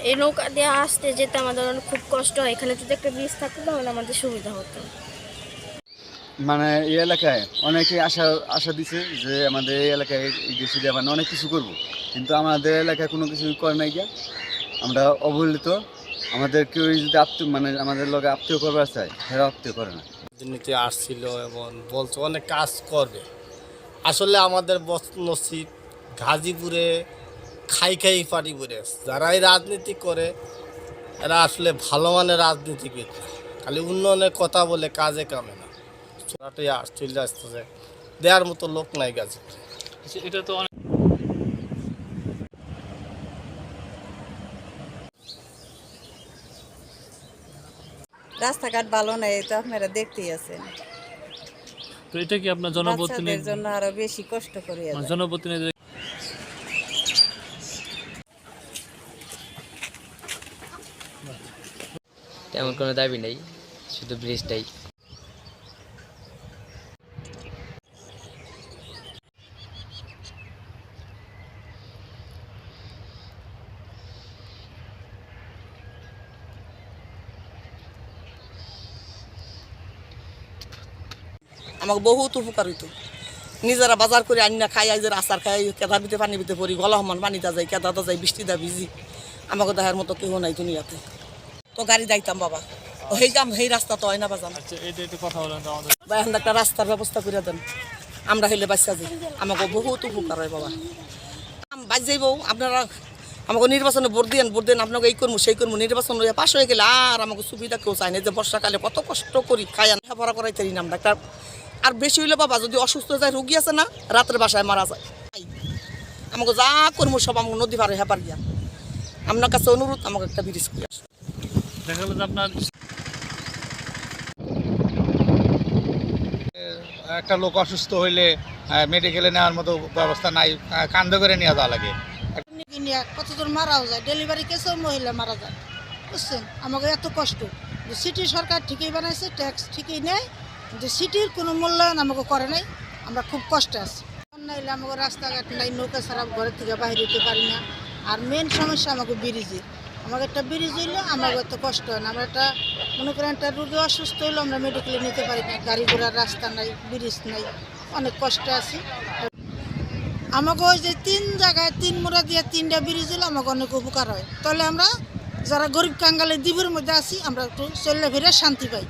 এই নৌকা দিয়ে আসতে যেতে আমাদের অনেক খুব কষ্ট হয়। এখানে যদি একটা ব্রিজ থাকতো তাহলে আমাদের সুবিধা হতো। মানে এই এলাকায় অনেকে আশা আশা দিছে যে আমাদের এই এলাকায় এই দেশে মানে অনেক কিছু করব। কিন্তু আমাদের এলাকায় কোনো কিছু করে নাই গিয়া। আমরা অবহেলিত। আমাদের কেউ যদি আত্মীয় মানে আমাদের লগে আত্মীয় করবার চায় সেটা আত্মীয় করে না। রাজনীতি আসছিল এবং বলছে অনেক কাজ করবে। আসলে আমাদের বস- নসিব গাজীপুরে খাই খাই পারিপুরে যারাই রাজনীতি করে এরা আসলে ভালো মানের রাজনীতিবিদ না খালি উন্নয়নের কথা বলে কাজে কামে না। ছোটাটাই আস চলে আসতেছে। দেওয়ার মতো লোক নাই গাজীপুরে এটা তো অনেক রাস্তাঘাট ভালো নেই তো আপনারা দেখতেই আছেন। তো এটা কি আপনার জনপ্রতিনিধি জন্য আরও বেশি কষ্ট করে মানে জনপ্রতিনিধি তেমন কোনো দাবি নেই, শুধু ব্রিজটাই আমাকে বহুত উপকার হইতো। নিজেরা বাজার করে আনি না খাই, আইজের আচার খাই, কেদার ভিতরে পানি ভিতরে পড়ি, গলা সমান পানিটা যাই কেদাটা যাই বৃষ্টিটা ভিজি। আমাকে দেখার মতো কেউ নাই দুনিয়াতে। তো গাড়ি যাইতাম বাবা। সেই কাম সেই রাস্তা তো হয় না বাজান। আচ্ছা বা এখন একটা রাস্তার ব্যবস্থা করে দেন। আমরা হইলে বাচ্চা যাই। আমাকে বহুত উপকার হয় বাবা। বাজ যাইব। আপনারা আমাকে নির্বাচনে ভোট দিন ভোট দিন আপনাকে এই করব সেই করব নির্বাচন পাশ হয়ে গেলে আর আমাকে সুবিধা কেউ চায় না। যে বর্ষাকালে কত কষ্ট করি খাই আনা ভরা করাইতে না আমরা। একটা আর বেশি হইলে বাবা যদি অসুস্থ যায় রুগী আছে না রাত্রে বাসায় মারা যায়। আমাকে যা করব সব আমাকে নদী পারে হেপার গিয়া। আপনার কাছে অনুরোধ আমাকে একটা ব্রিজ করে দেখা গেলো যে আপনার একটা লোক অসুস্থ হইলে মেডিকেলে নেওয়ার মতো ব্যবস্থা নাই কান্দে করে নিয়ে যাওয়া লাগে। নিয়ে কতজন মারাও যায়? ডেলিভারি কেসেও মহিলা মারা যায়। বুঝছেন? আমাকে এত কষ্ট। সিটি সরকার ঠিকই বানাইছে ট্যাক্স ঠিকই নেয় কিন্তু সিটির কোনো মূল্যায়ন আমাকে করে নাই। আমরা খুব কষ্টে আছি। নাইলে আমাকে রাস্তাঘাট নাই নৌকা ছাড়া ঘরের থেকে বাইরে হতে পারি না। আর মেন সমস্যা আমাকে ব্রিজের আমাকে একটা ব্রিজ হইলে, আমাকে তো কষ্ট হয় না। আমরা একটা, মনে করেন একটা রুগী অসুস্থ হইলে, আমরা মেডিকেলে নিতে পারি না। গাড়ি ঘোড়ার রাস্তা নাই ব্রিজ নাই, অনেক কষ্টে আছি। আমাকে ওই যে তিন জায়গায় তিন মোড়া দিয়ে তিনটা ব্রিজ হলে আমাকে অনেক উপকার হয়। তাহলে আমরা যারা গরিব কাঙ্গালে দ্বীপের মধ্যে আছি, আমরা একটু চললে ফিরে শান্তি পাই।